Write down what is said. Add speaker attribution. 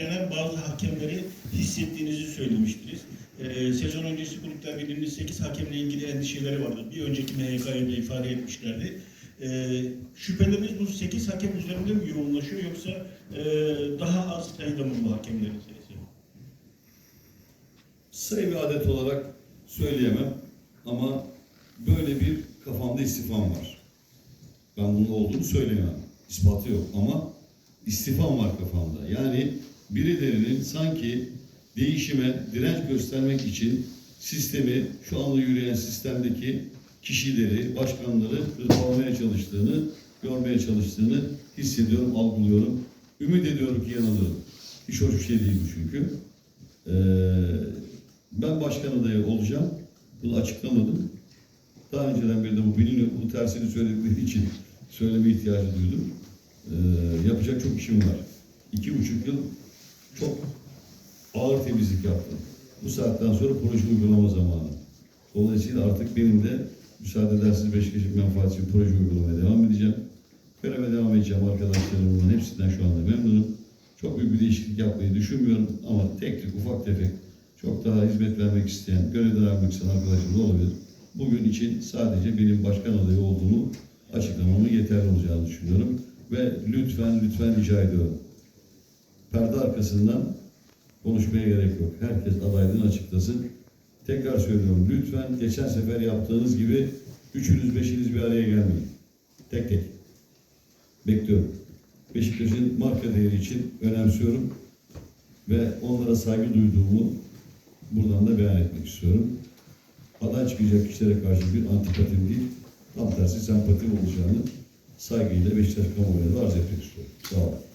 Speaker 1: bazı hakemleri hissettiğinizi söylemiştiniz. Ee, sezon öncesi kulüpler birliğinin 8 hakemle ilgili endişeleri vardı. Bir önceki MHK'ya da ifade etmişlerdi. Ee, şüpheleriniz bu 8 hakem üzerinde mi yoğunlaşıyor yoksa e, daha az sayıda mı bu hakemlerin sayısı?
Speaker 2: Sayı bir adet olarak söyleyemem ama böyle bir kafamda istifam var. Ben bunun olduğunu söyleyemem. İspatı yok ama istifam var kafamda. Yani birilerinin sanki değişime direnç göstermek için sistemi, şu anda yürüyen sistemdeki kişileri, başkanları hırpalamaya çalıştığını, görmeye çalıştığını hissediyorum, algılıyorum. Ümit ediyorum ki yanılırım. Hiç hoş bir şey değil bu çünkü. Ee, ben başkan adayı olacağım. Bunu açıklamadım. Daha önceden beri de bu biliniyor. Bu tersini söyledikleri için söyleme ihtiyacı duydum. Ee, yapacak çok işim var. İki buçuk yıl çok ağır temizlik yaptım. Bu saatten sonra proje uygulama zamanı. Dolayısıyla artık benim de müsaade ederseniz Beşiktaş'ın menfaati için proje uygulamaya devam edeceğim. Göreve devam edeceğim arkadaşlarımın hepsinden şu anda memnunum. Çok büyük bir değişiklik yapmayı düşünmüyorum ama tek tek ufak tefek çok daha hizmet vermek isteyen, görev devam etmek isteyen arkadaşım da olabilir. Bugün için sadece benim başkan adayı olduğumu açıklamamın yeterli olacağını düşünüyorum. Ve lütfen lütfen rica ediyorum. Perde arkasından konuşmaya gerek yok. Herkes adaylığını açıklasın. Tekrar söylüyorum lütfen geçen sefer yaptığınız gibi üçünüz beşiniz bir araya gelmeyin. Tek tek. Bekliyorum. Beşiktaş'ın marka değeri için önemsiyorum ve onlara saygı duyduğumu buradan da beyan etmek istiyorum. Aday çıkacak kişilere karşı bir antipatim değil, tam tersi sempatim olacağını saygıyla Beşiktaş kamuoyuna da arz etmek istiyorum. Sağ olun.